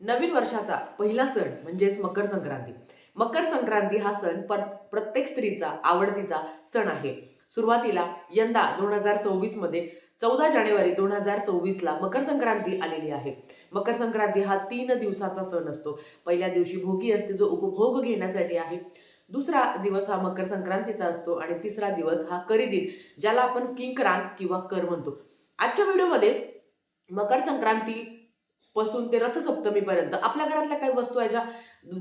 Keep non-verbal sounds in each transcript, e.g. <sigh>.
नवीन वर्षाचा पहिला सण म्हणजेच मकर संक्रांती. मकर संक्रांती हा सण पर प्रत्येक स्त्रीचा आवडतीचा सण आहे. सुरुवातीला यंदा दोन हजार सव्वीसमध्ये चौदा जानेवारी दोन हजार सव्वीसला मकर संक्रांती आलेली आहे. मकर संक्रांती हा तीन दिवसाचा सण असतो. पहिल्या दिवशी भोगी असते जो उपभोग घेण्यासाठी आहे. दुसरा दिवस हा मकर संक्रांतीचा असतो आणि तिसरा दिवस हा करीदिन ज्याला आपण किंक्रांत किंवा कर म्हणतो. आजच्या व्हिडिओमध्ये मकर संक्रांती पासून ते रथसप्तमीपर्यंत. आपल्या घरातल्या काही वस्तू आहे ज्या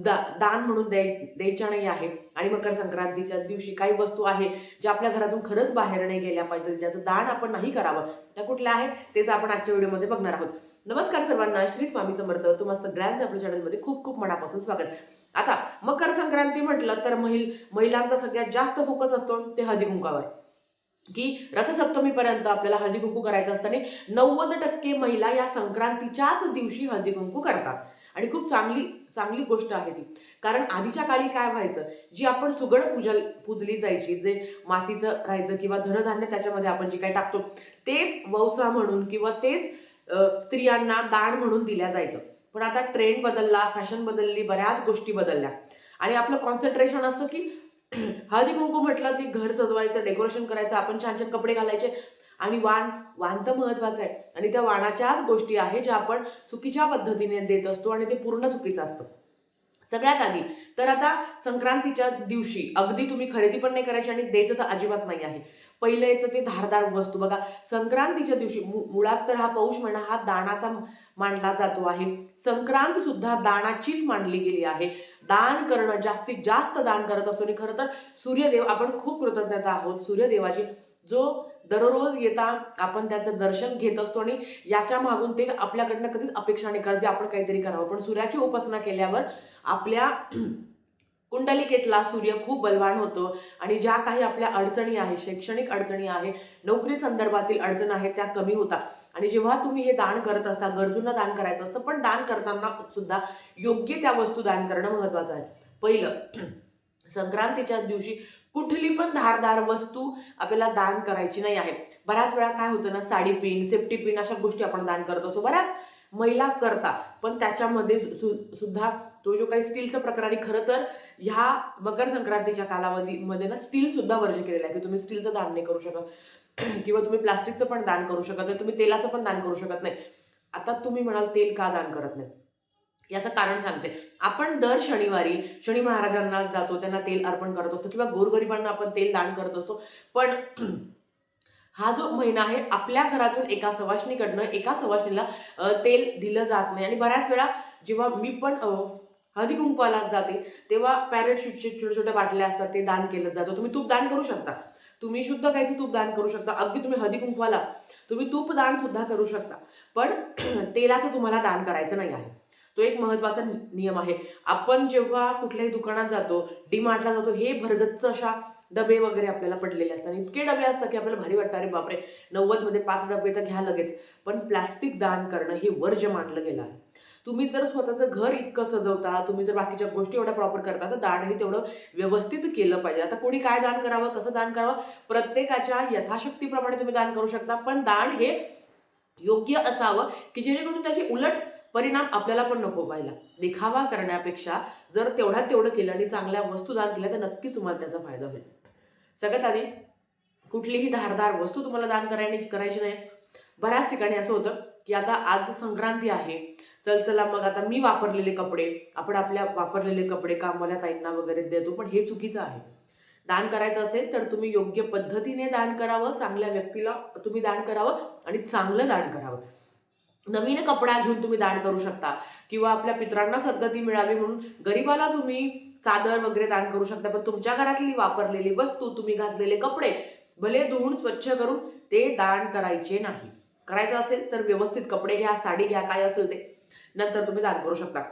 दा दान म्हणून द्याय द्यायच्या नाही आहे आणि मकर संक्रांतीच्या दिवशी काही वस्तू आहे ज्या आपल्या घरातून खरंच बाहेर नाही गेल्या पाहिजे. ज्याचं दान आपण नाही करावं. त्या कुठल्या आहेत? तेच आपण आजच्या व्हिडिओमध्ये बघणार आहोत. नमस्कार सर्वांना. श्री स्वामी समर्थ. तुम्हा सगळ्यांचं आपल्या चॅनलमध्ये खूप खूप मनापासून स्वागत. आता मकर संक्रांती म्हटलं तर महिल महिलांचा सगळ्यात जास्त फोकस असतो ते हळदी कुंकावर की रथसप्तमीपर्यंत आपल्याला हळदी कुंकू करायचं असताना नव्वद टक्के महिला या संक्रांतीच्याच दिवशी हळदी कुंकू करतात. आणि खूप चांगली चांगली गोष्ट आहे ती. कारण आधीच्या काळी काय व्हायचं जी आपण सुगड पूजा पूजली जायची जे मातीचं राहायचं किंवा धनधान्य त्याच्यामध्ये आपण जे काही टाकतो तेच वौसा म्हणून किंवा तेच स्त्रियांना दान म्हणून दिल्या जायचं. पण आता ट्रेंड बदलला फॅशन बदलली बऱ्याच गोष्टी बदलल्या. आणि आपलं कॉन्सन्ट्रेशन असतं की हळदी कुंकू म्हटलं ती घर सजवायचं डेकोरेशन करायचं आपण छान छान कपडे घालायचे. आणि वाण वाण तर महत्वाचं आहे. आणि त्या वाणाच्याच गोष्टी आहे ज्या आपण चुकीच्या पद्धतीने देत असतो आणि ते पूर्ण चुकीचं असतं. सगळ्यात आधी तर आता संक्रांतीच्या दिवशी अगदी तुम्ही खरेदी पण नाही करायची आणि द्यायचं तर अजिबात नाही आहे. पहिलं येतं ते धारदार वस्तू बघा. संक्रांतीच्या दिवशी मु- मुळात तर हा पौष महिना हा दानाचा मानला जातो आहे. संक्रांत सुद्धा दानाचीच मानली गेली आहे. दान करणं जास्तीत जास्त दान करत असतो आणि खरं तर सूर्यदेव आपण खूप कृतज्ञता आहोत. सूर्यदेवाची जो दररोज येता आपण त्याचं दर्शन घेत असतो आणि याच्या मागून ते आपल्याकडनं कधीच अपेक्षा नाही करत की आपण काहीतरी करावं. पण सूर्याची उपासना केल्यावर आपल्या कुंडलिकेतला सूर्य खूप बलवान होतो आणि ज्या काही आपल्या अडचणी आहे शैक्षणिक अडचणी आहे नोकरी संदर्भातील अडचण आहे त्या कमी होतात आणि जेव्हा तुम्ही हे दान करत असता गरजूंना दान करायचं असतं पण दान करताना सुद्धा योग्य त्या वस्तू दान करणं महत्वाचं आहे. पहिलं <clears throat> संक्रांतीच्या दिवशी कुठली पण धारदार वस्तू आपल्याला दान करायची नाही आहे. बऱ्याच वेळा काय होतं ना साडी पिन सेफ्टी पिन अशा गोष्टी आपण दान करत असतो. बऱ्याच महिला करता. पण त्याच्यामध्ये सु- सुद्धा तो जो काही स्टीलचं प्रकार आणि खरं तर ह्या मकर संक्रांतीच्या कालावधीमध्ये ना स्टील सुद्धा वर्ज केलेलं आहे की तुम्ही स्टीलचं दान नाही करू शकत. <clears throat> किंवा तुम्ही प्लास्टिकचं पण दान करू शकत नाही तुम्ही तेलाचं पण दान करू शकत नाही. आता तुम्ही म्हणाल तेल का दान करत नाही? याचं कारण सांगते. आपण दर शनिवारी शनी महाराजांना जातो त्यांना तेल अर्पण करत असतो किंवा गोरगरिबांना आपण तेल दान करत असतो. पण हा जो महिना आहे आपल्या घरातून एका सवाशणीकडनं एका सवाशणीला तेल दिलं जात नाही. आणि बऱ्याच वेळा जेव्हा मी पण हळदीकुंकवाला हळदी कुंकवाला जाते तेव्हा पॅरेट शूटचे छोट्या छोट्या बाटल्या असतात ते दान केलं जातं. तुम्ही तूप दान करू शकता. तुम्ही शुद्ध गायचं तूप दान करू शकता. अगदी तुम्ही हळदी कुंकवाला तुम्ही तूप दान सुद्धा करू शकता. पण <clears throat> तेलाचं तुम्हाला दान करायचं नाही आहे. तो एक महत्त्वाचा नियम आहे. आपण जेव्हा कुठल्याही दुकानात जातो डी मार्टला जातो हे भरगच्च अशा डबे वगैरे आपल्याला पडलेले असतात. आणि इतके डबे असतात की आपल्याला भारी वाटतं अरे बापरे नव्वदमध्ये पाच डबे तर घ्या लगेच. पण प्लास्टिक दान करणं हे वर्ज मानलं गेलं आहे. तुम्ही जर स्वतःचं घर इतकं सजवता तुम्ही जर बाकीच्या गोष्टी एवढ्या प्रॉपर करता तर दानही तेवढं व्यवस्थित केलं पाहिजे. आता कोणी काय दान करावं कसं दान करावं? प्रत्येकाच्या यथाशक्तीप्रमाणे तुम्ही दान करू शकता पण दान हे योग्य असावं की जेणेकरून त्याचे उलट परिणाम आपल्याला पण नको व्हायला. देखावा करण्यापेक्षा जर तेवढ्यात तेवढं केलं आणि चांगल्या वस्तू दान केल्या तर नक्कीच तुम्हाला त्याचा फायदा होईल. सगळ्यात आधी कुठलीही धारदार वस्तू तुम्हाला दान करायची करायची नाही. बऱ्याच ठिकाणी असं होतं की आता आज संक्रांती आहे. चल चला मग आता मी वापरलेले कपडे आपण आपल्या वापरलेले कपडे कामवाल्या ताईंना वगैरे देतो पण हे चुकीचं आहे. दान करायचं असेल तर तुम्ही योग्य पद्धतीने दान करावं चांगल्या व्यक्तीला तुम्ही दान करावं आणि चांगलं दान करावं. नवीन कपडा घेऊन तुम्ही दान करू शकता. किंवा आपल्या पित्रांना सद्गती मिळावी म्हणून गरीबाला तुम्ही चादर वगैरे दान करू शकता पण तुमच्या घरातली वापरलेली वस्तू तुम्ही घातलेले कपडे भले धुवून स्वच्छ करून ते दान करायचे नाही. करायचं असेल तर व्यवस्थित कपडे घ्या साडी घ्या काय असेल ते. नंतर तुम्ही दान करू शकता.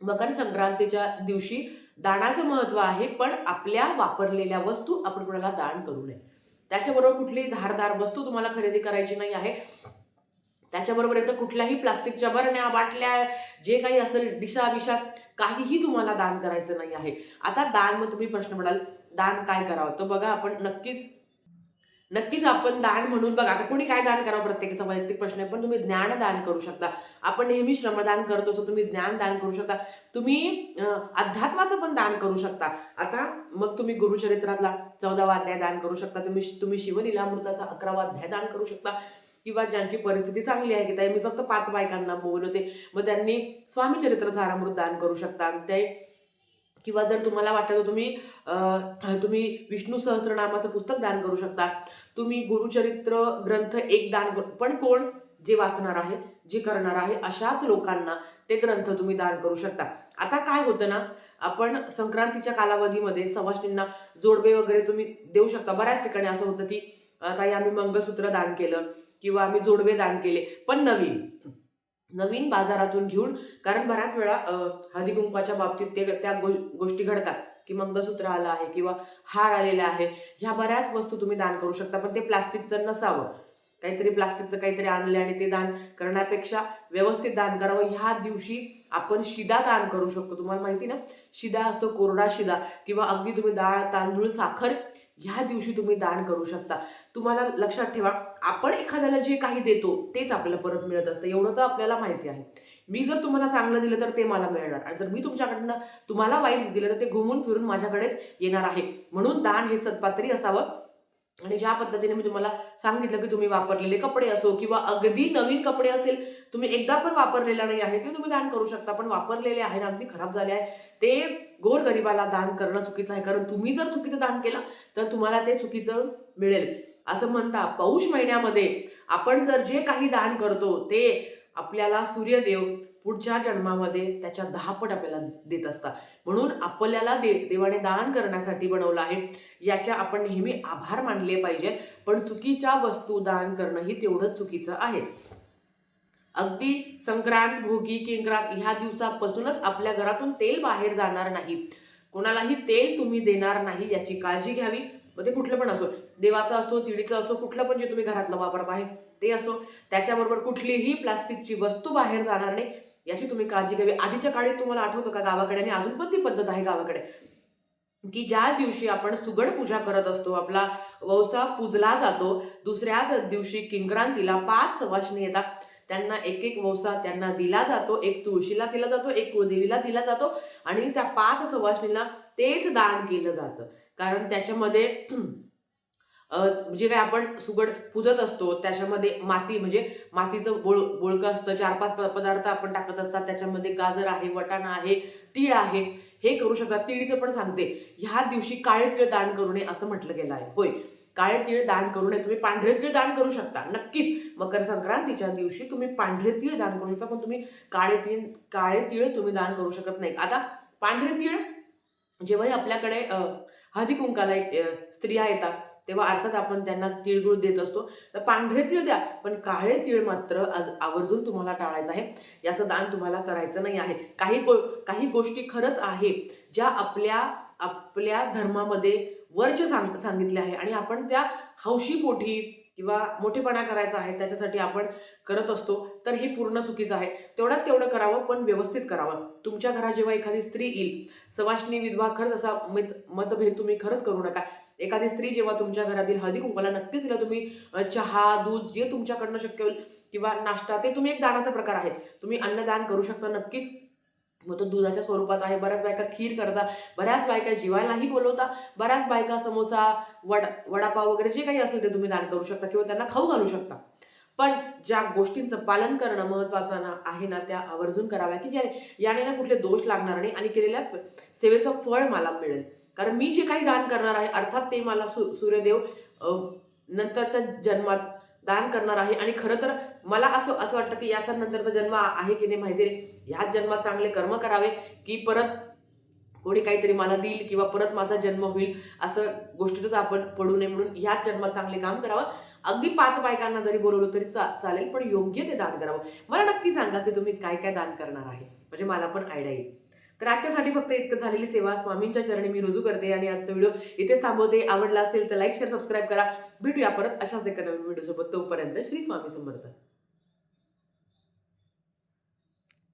मकर संक्रांतीच्या दिवशी दानाचं महत्त्व आहे पण आपल्या वापरलेल्या वस्तू आपण कोणाला दान करू नये. त्याच्याबरोबर कुठली धारदार वस्तू तुम्हाला खरेदी करायची नाही आहे. त्याच्याबरोबर येतं कुठल्याही प्लास्टिकच्या बरण्या बाटल्या जे काही असेल डिशा बिशा काहीही तुम्हाला दान करायचं नाही आहे. आता दान मग तुम्ही प्रश्न पडाल दान काय करावं? तर बघा आपण नक्कीच नक्कीच आपण दान म्हणून बघा आता कोणी काय दान करावं? प्रत्येकाचा वैयक्तिक प्रश्न आहे पण तुम्ही ज्ञान दान करू शकता. आपण नेहमी श्रमदान करत असतो तुम्ही ज्ञान दान करू शकता. तुम्ही अध्यात्माचं पण दान करू शकता. आता मग तुम्ही गुरुचरित्रातला चौदावा अध्याय दान करू शकता. तुम्ही तुम्ही शिवलीलामृताचा अकरावा अध्याय दान करू शकता. किंवा ज्यांची परिस्थिती चांगली आहे की ताई मी फक्त पाच बायकांना बोलवते मग त्यांनी स्वामीचरित्र सारामृत दान करू शकता. ते किंवा जर तुम्हाला वाटतं तर तुम्ही तुम्ही विष्णू सहस्रनामाचं पुस्तक दान करू शकता. तुम्ही गुरुचरित्र ग्रंथ एक दान पण कोण? जे वाचणार आहे जे करणार आहे अशाच लोकांना ते ग्रंथ तुम्ही दान करू शकता. आता काय होतं ना आपण संक्रांतीच्या कालावधीमध्ये सवाष्णींना जोडवे वगैरे तुम्ही देऊ शकता. बऱ्याच ठिकाणी असं होतं की ताई आम्ही मंगळसूत्र दान केलं किंवा आम्ही जोडवे दान केले. पण नवीन नवीन बाजारातून घेऊन कारण बऱ्याच वेळा अं, हळदी कुंकवाच्या बाबतीत ते त्या गो- गोष्टी घडतात की मंगळसूत्र आलं आहे किंवा हार आलेला आहे. ह्या बऱ्याच वस्तू तुम्ही दान करू शकता पण ते प्लास्टिकचं नसावं. काहीतरी प्लास्टिकचं काहीतरी आणलं आणि ते दान करण्यापेक्षा व्यवस्थित दान करावं. ह्या दिवशी आपण शिदा दान करू शकतो. तुम्हाला माहिती ना शिदा असतो कोरडा शिदा किंवा अगदी तुम्ही डाळ तांदूळ साखर ह्या दिवशी तुम्ही दान करू शकता. तुम्हाला लक्षात ठेवा आपण एखाद्याला जे काही देतो तेच आपल्याला परत मिळत असतं. एवढं तर आपल्याला माहिती आहे. मी जर तुम्हाला चांगलं दिलं तर ते मला मिळणार. आणि जर मी तुमच्याकडनं तुम्हाला वाईट दिलं तर ते घुमून फिरून माझ्याकडेच येणार आहे. म्हणून दान हे सत्पात्री असावं. आणि ज्या पद्धतीने मी तुम्हाला सांगितलं की तुम्ही वापरलेले कपडे असो किंवा अगदी नवीन कपडे असेल तुम्ही एकदा पण वापरलेला नाही आहे ते तुम्ही दान करू शकता. पण वापरलेले आहे ना अगदी खराब झाले आहे ते गोरगरिबाला दान करणं चुकीचं आहे. कारण तुम्ही जर चुकीचं दान केलं तर तुम्हाला ते चुकीचं मिळेल. असं म्हणता पौष महिन्यामध्ये आपण जर जे काही दान करतो ते आपल्याला सूर्यदेव पुढच्या जन्मामध्ये त्याच्या दहापट आपल्याला देत असतात. म्हणून आपल्याला दे देवाने दान करण्यासाठी बनवलं आहे. याच्या आपण नेहमी आभार मानले पाहिजे. पण चुकीच्या वस्तू दान करणं ही तेवढंच चुकीचं आहे. अगदी संक्रांत भोगी किंक्रांत ह्या दिवसापासूनच आपल्या घरातून तेल बाहेर जाणार नाही. कोणालाही तेल तुम्ही देणार नाही याची काळजी घ्यावी. मग ते कुठलं पण असो. देवाचं असो तिडीचं असो कुठलं पण जे तुम्ही घरातलं वापरत आहे ते असो. त्याच्याबरोबर कुठलीही प्लास्टिकची वस्तू बाहेर जाणार नाही. याची तुम्ही काळजी घ्यावी. आधीच्या काळी तुम्हाला आठवतं का गावाकडे आणि अजून पण ती पद्धत आहे गावाकडे? की ज्या दिवशी आपण सुगड पूजा करत असतो आपला वौसा पूजला जातो दुसऱ्याच दिवशी किंक्रांतीला पाच सवाशणी येतात. त्यांना एक एक वौसा त्यांना दिला जातो. एक तुळशीला दिला जातो एक कुळदेवीला दिला जातो आणि त्या पाच सवाशणीला तेच दान केलं जातं. कारण त्याच्यामध्ये जे म्हणजे काय आपण सुगड पूजत असतो त्याच्यामध्ये माती म्हणजे मातीचं बोळ बोळकं असतं चार पाच प- पदार्थ आपण टाकत असतात त्याच्यामध्ये गाजर आहे वटाणा आहे तीळ आहे हे करू शकतात. तिळीचं पण सांगते. ह्या दिवशी काळे तीळ दान करू नये असं म्हटलं गेलं आहे. होय. काळे तीळ दान करू नये तुम्ही पांढरे तीळ दान करू शकता. नक्कीच. मकर संक्रांतीच्या दिवशी तुम्ही पांढरे तीळ दान करू शकता पण तुम्ही काळे तीळ काळे तीळ तुम्ही दान करू शकत नाही. आता पांढरे तीळ जेव्हाही आपल्याकडे हळदी कुंकाला एक, स्त्रिया येतात तेव्हा अर्थात आपण त्यांना तिळगुळ देत असतो. तर पांढरे तीळ द्या पण काळे तीळ मात्र आज आवर्जून तुम्हाला टाळायचं आहे. याचं दान तुम्हाला करायचं नाही आहे. काही गो काही गोष्टी खरंच आहे ज्या आपल्या आपल्या धर्मामध्ये वर्ज सांग सांगितले आहे. आणि आपण त्या हौशी पोटी किंवा मोठेपणा करायचा आहे त्याच्यासाठी आपण करत असतो. तर हे पूर्ण चुकीचं आहे. तेवढ्यात तेवढं करावं पण व्यवस्थित करावं. तुमच्या घरात जेव्हा एखादी स्त्री येईल सवाष्णी विधवा खरंच असा मत मतभेद तुम्ही खरंच करू नका. एखादी स्त्री जेव्हा तुमच्या घरातील हळदी कुंकवाला नक्कीच तिला तुम्ही चहा दूध जे तुमच्याकडनं शक्य होईल किंवा नाश्ता ते तुम्ही एक दानाचा प्रकार आहे. तुम्ही अन्नदान करू शकता नक्कीच. मग तो दुधाच्या स्वरूपात आहे. बऱ्याच बायका खीर करता बऱ्याच बायका जेवायलाही बोलवता बऱ्याच बायका समोसा वड वडापाव वगैरे जे काही असेल ते तुम्ही दान करू शकता किंवा त्यांना खाऊ घालू शकता. पण ज्या गोष्टींचं पालन करणं महत्वाचं ना आहे ना त्या आवर्जून कराव्या की ज्याने याने ना कुठले दोष लागणार नाही आणि केलेल्या सेवेचं फळ मला मिळेल. कारण मी जे काही दान करणार आहे अर्थात ते मला सु सूर्यदेव नंतरच्या जन्मात दान करणार आहे. आणि खरं तर मला असं असं वाटतं की याचा नंतरचा जन्म आहे की नाही माहिती नाही. ह्याच जन्मात चांगले कर्म करावे की परत कोणी काहीतरी मला देईल किंवा परत माझा जन्म होईल असं गोष्टीतच आपण पडू नये म्हणून ह्याच जन्मात चांगले काम करावं. अगदी पाच बायकांना जरी बोलवलं तरी चा- चालेल पण योग्य ते दान करावं. मला नक्की सांगा की तुम्ही काय काय दान करणार आहे? म्हणजे मला पण आयडिया येईल. तर आजच्यासाठी फक्त इतकं झालेली सेवा. स्वामींच्या चरणी मी रुजू करते आणि आजचा व्हिडिओ इथेच थांबवते. आवडला असेल तर लाईक शेअर सबस्क्राईब करा. भेटूया परत अशाच एका नवीन व्हिडिओसोबत. तोपर्यंत श्री स्वामी समर्थ.